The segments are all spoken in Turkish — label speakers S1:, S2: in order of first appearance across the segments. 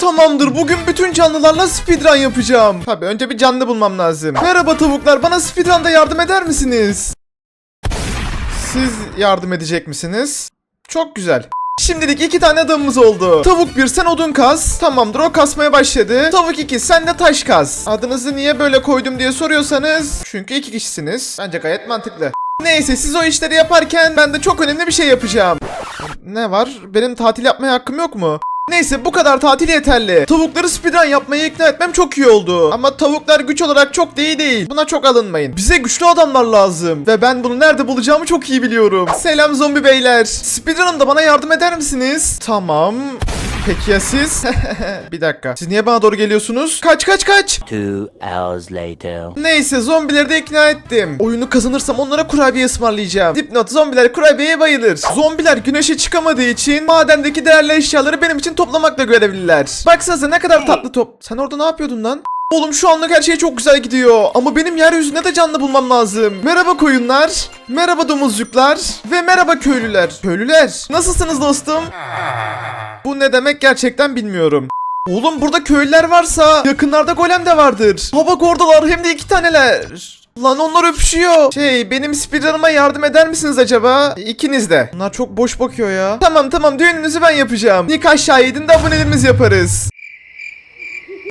S1: Tamamdır bugün bütün canlılarla speedrun yapacağım. Tabi önce bir canlı bulmam lazım. Merhaba tavuklar bana speedrun'da yardım eder misiniz? Siz yardım edecek misiniz? Çok güzel. Şimdilik iki tane adamımız oldu. Tavuk bir sen odun kaz. Tamamdır o kasmaya başladı. Tavuk iki sen de taş kaz. Adınızı niye böyle koydum diye soruyorsanız. Çünkü iki kişisiniz. Bence gayet mantıklı. Neyse siz o işleri yaparken ben de çok önemli bir şey yapacağım. Ne var? Benim tatil yapmaya hakkım yok mu? Neyse bu kadar tatil yeterli. Tavukları speedrun yapmaya ikna etmem çok iyi oldu. Ama tavuklar güç olarak çok da değil. Buna çok alınmayın. Bize güçlü adamlar lazım. Ve ben bunu nerede bulacağımı çok iyi biliyorum. Selam zombi beyler. Speedrun'da bana yardım eder misiniz? Tamam. Peki ya siz? bir dakika. Siz niye bana doğru geliyorsunuz? Kaç kaç kaç.
S2: Two hours later.
S1: Neyse zombileri de ikna ettim. Oyunu kazanırsam onlara kurabiye ısmarlayacağım. Dipnot zombiler kurabiyeye bayılır. Zombiler güneşe çıkamadığı için madendeki değerli eşyaları benim için toplamakla görevliler. Baksanıza ne kadar tatlı top. Sen orada ne yapıyordun lan? Oğlum şu anlık her şey çok güzel gidiyor. Ama benim yeryüzünde de canlı bulmam lazım. Merhaba koyunlar. Merhaba domuzcuklar. Ve merhaba köylüler. Köylüler. Nasılsınız dostum? Bu ne demek gerçekten bilmiyorum. Oğlum burada köylüler varsa yakınlarda golem de vardır. Ha bak oradalar hem de iki taneler. Lan onlar öpüşüyor. Şey benim speedrun'ıma yardım eder misiniz acaba? İkiniz de. Bunlar çok boş bakıyor ya. Tamam tamam düğününüzü ben yapacağım. Nick şahidin de abonelerimiz yaparız.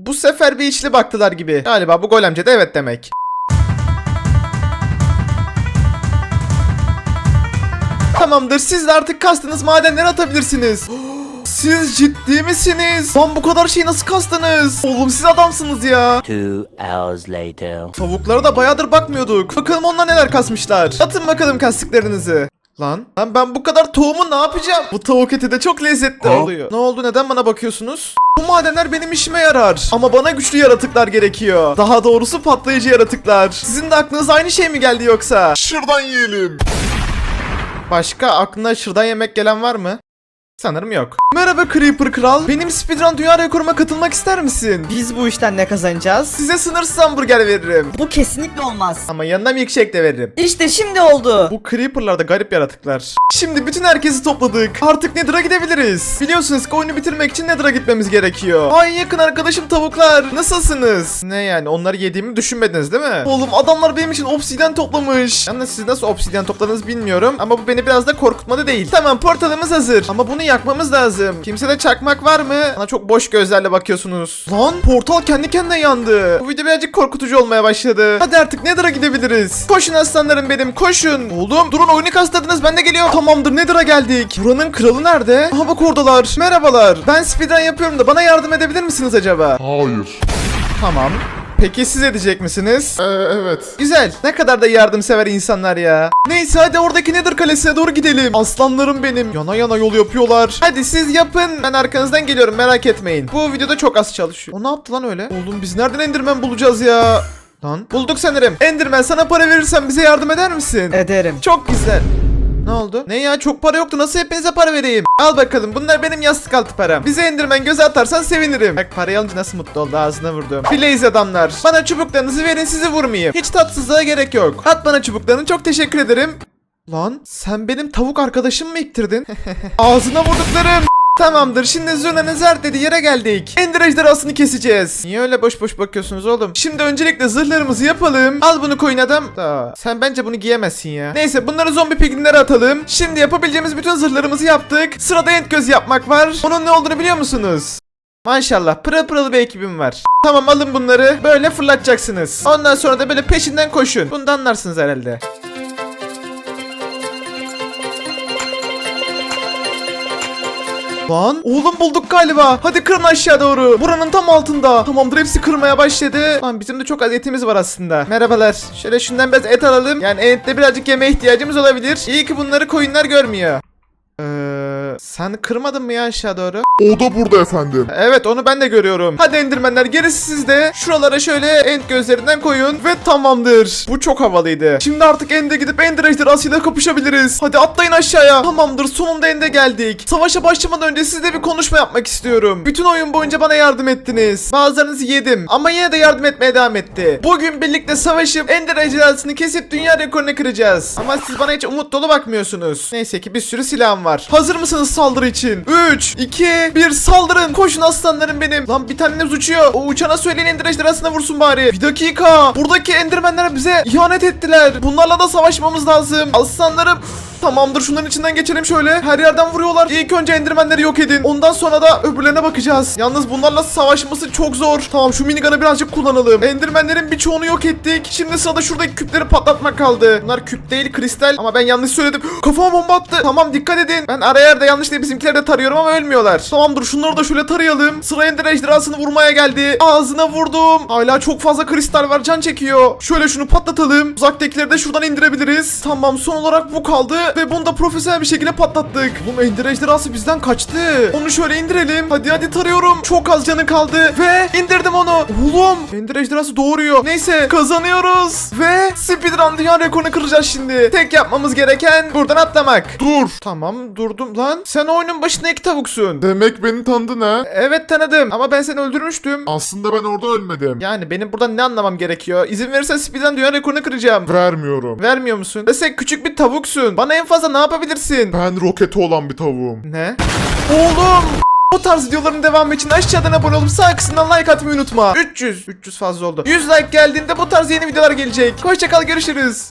S1: Bu sefer bir içli baktılar gibi. Galiba bu golemce de evet demek. Tamamdır siz de artık kastınız madenlere atabilirsiniz. Siz ciddi misiniz? Lan bu kadar şeyi nasıl kastınız? Oğlum siz adamsınız ya.
S2: Two hours later.
S1: Tavuklara da bayağıdır bakmıyorduk. Bakalım onlar neler kasmışlar. Atın bakalım kastıklarınızı. Lan, lan ben bu kadar tohumu ne yapacağım? Bu tavuk eti de çok lezzetli oluyor. Ne oldu neden bana bakıyorsunuz? Bu madenler benim işime yarar. Ama bana güçlü yaratıklar gerekiyor. Daha doğrusu patlayıcı yaratıklar. Sizin de aklınıza aynı şey mi geldi yoksa?
S3: Şırdan yiyelim.
S1: Başka aklına şırdan yemek gelen var mı? Sanırım yok. Merhaba Creeper Kral. Benim speedrun dünya rekoruma katılmak ister misin?
S4: Biz bu işten ne kazanacağız?
S1: Size sınırsız hamburger veririm.
S4: Bu kesinlikle olmaz.
S1: Ama yanına milkshake de veririm.
S4: İşte şimdi oldu.
S1: Bu Creeper'lar da garip yaratıklar. Şimdi bütün herkesi topladık. Artık Nether'a gidebiliriz. Biliyorsunuz ki oyunu bitirmek için Nether'a gitmemiz gerekiyor. Ay yakın arkadaşım tavuklar. Nasılsınız? Ne yani onları yediğimi düşünmediniz değil mi? Oğlum adamlar benim için obsidyen toplamış. Yalnız siz nasıl obsidyen topladınız bilmiyorum. Ama bu beni biraz da korkutmadı değil. Tamam portalımız hazır. Ama bunu yakmamız lazım. Kimsede çakmak var mı? Bana çok boş gözlerle bakıyorsunuz. Lan portal kendi kendine yandı. Bu video birazcık korkutucu olmaya başladı. Hadi artık Nether'a gidebiliriz. Koşun aslanlarım benim koşun. Oğlum durun oyunu kastladınız ben de geliyorum. Tamamdır Nether'a geldik. Buranın kralı nerede? Aha bak oradalar. Merhabalar. Ben speedrun yapıyorum da bana yardım edebilir misiniz acaba?
S3: Hayır.
S1: Tamam. Peki siz edecek misiniz?
S3: Ee, evet.
S1: Güzel. Ne kadar da yardımsever insanlar ya. Neyse hadi oradaki Nether kalesine doğru gidelim. Aslanlarım benim. Yana yana yol yapıyorlar. Hadi siz yapın. Ben arkanızdan geliyorum merak etmeyin. Bu videoda çok az çalışıyor. O ne yaptı lan öyle? Oğlum biz nereden Enderman bulacağız ya? Lan bulduk sanırım. Enderman sana para verirsen bize yardım eder misin?
S4: Ederim.
S1: Çok güzel. Ne oldu? Ne ya çok para yoktu nasıl hepinize para vereyim? Al bakalım bunlar benim yastık altı param. Bize Enderman göze atarsan sevinirim. Bak parayı alınca nasıl mutlu oldu ağzına vurdum. Blaze adamlar. Bana çubuklarınızı verin sizi vurmayayım. Hiç tatsızlığa gerek yok. At bana çubuklarını çok teşekkür ederim. Lan sen benim tavuk arkadaşım mı iktirdin? Ağzına vurduklarım. Tamamdır şimdi zurnanın zart dediği yere geldik. Ender ejderhasını keseceğiz. Niye öyle boş boş bakıyorsunuz oğlum? Şimdi öncelikle zırhlarımızı yapalım. Al bunu koyun adam. Aa, sen bence bunu giyemezsin ya. Neyse bunları zombi piglinlere atalım. Şimdi yapabileceğimiz bütün zırhlarımızı yaptık. Sırada end göz yapmak var. Onun ne olduğunu biliyor musunuz? Maşallah pırıl pırıl bir ekibim var. Tamam alın bunları böyle fırlatacaksınız. Ondan sonra da böyle peşinden koşun. Bunu da anlarsınız herhalde. Lan oğlum bulduk galiba. Hadi kırın aşağı doğru. Buranın tam altında. Tamamdır hepsi kırmaya başladı. Lan bizim de çok az etimiz var aslında. Merhabalar. Şöyle şundan biraz et alalım. Yani etle birazcık yemeğe ihtiyacımız olabilir. İyi ki bunları koyunlar görmüyor. Eee sen kırmadın mı ya aşağı doğru?
S3: O da burada efendim.
S1: Evet onu ben de görüyorum. Hadi endirmenler gerisi sizde. Şuralara şöyle end gözlerinden koyun ve tamamdır. Bu çok havalıydı. Şimdi artık ende gidip ender ejderhasıyla kapışabiliriz. Hadi atlayın aşağıya. Tamamdır sonunda ende geldik. Savaşa başlamadan önce sizle bir konuşma yapmak istiyorum. Bütün oyun boyunca bana yardım ettiniz. Bazılarınızı yedim ama yine de yardım etmeye devam etti. Bugün birlikte savaşıp ender ejderhasını kesip dünya rekorunu kıracağız. Ama siz bana hiç umut dolu bakmıyorsunuz. Neyse ki bir sürü silahım var. var. Hazır mısınız saldırı için? 3, 2, 1 saldırın. Koşun aslanlarım benim. Lan bir taneniz uçuyor. O uçana söyleyin ender ejderhasına vursun bari. Bir dakika. Buradaki endermenler bize ihanet ettiler. Bunlarla da savaşmamız lazım. Aslanlarım. Tamamdır şunların içinden geçelim şöyle. Her yerden vuruyorlar. İlk önce endirmenleri yok edin. Ondan sonra da öbürlerine bakacağız. Yalnız bunlarla savaşması çok zor. Tamam şu minigun'ı birazcık kullanalım. Endirmenlerin birçoğunu yok ettik. Şimdi sırada şuradaki küpleri patlatmak kaldı. Bunlar küp değil kristal ama ben yanlış söyledim. Kafama bomba attı. Tamam dikkat edin. Ben ara yerde yanlış değil bizimkileri de tarıyorum ama ölmüyorlar. Tamamdır şunları da şöyle tarayalım. Sıra ender ejderhasını vurmaya geldi. Ağzına vurdum. Hala çok fazla kristal var can çekiyor. Şöyle şunu patlatalım. Uzaktakileri de şuradan indirebiliriz. Tamam son olarak bu kaldı. Ve bunu da profesyonel bir şekilde patlattık. Bu ender ejderhası bizden kaçtı. Onu şöyle indirelim. Hadi hadi tarıyorum. Çok az canı kaldı. Ve indirdim onu. Oğlum ender ejderhası doğuruyor. Neyse kazanıyoruz. Ve speedrun dünya rekorunu kıracağız şimdi. Tek yapmamız gereken buradan atlamak.
S3: Dur.
S1: Tamam durdum lan. Sen oyunun başında iki tavuksun.
S3: Demek beni tanıdın ha?
S1: Evet tanıdım ama ben seni öldürmüştüm.
S3: Aslında ben orada ölmedim.
S1: Yani benim buradan ne anlamam gerekiyor? İzin verirsen speedrun dünya rekorunu kıracağım.
S3: Vermiyorum.
S1: Vermiyor musun? Ve sen küçük bir tavuksun. Bana en fazla ne yapabilirsin?
S3: Ben roketi olan bir tavuğum.
S1: Ne? Oğlum! Bu tarz videoların devamı için aşağıdan abone olup sağ kısımdan like atmayı unutma. 300. 300 fazla oldu. 100 like geldiğinde bu tarz yeni videolar gelecek. Hoşçakal görüşürüz.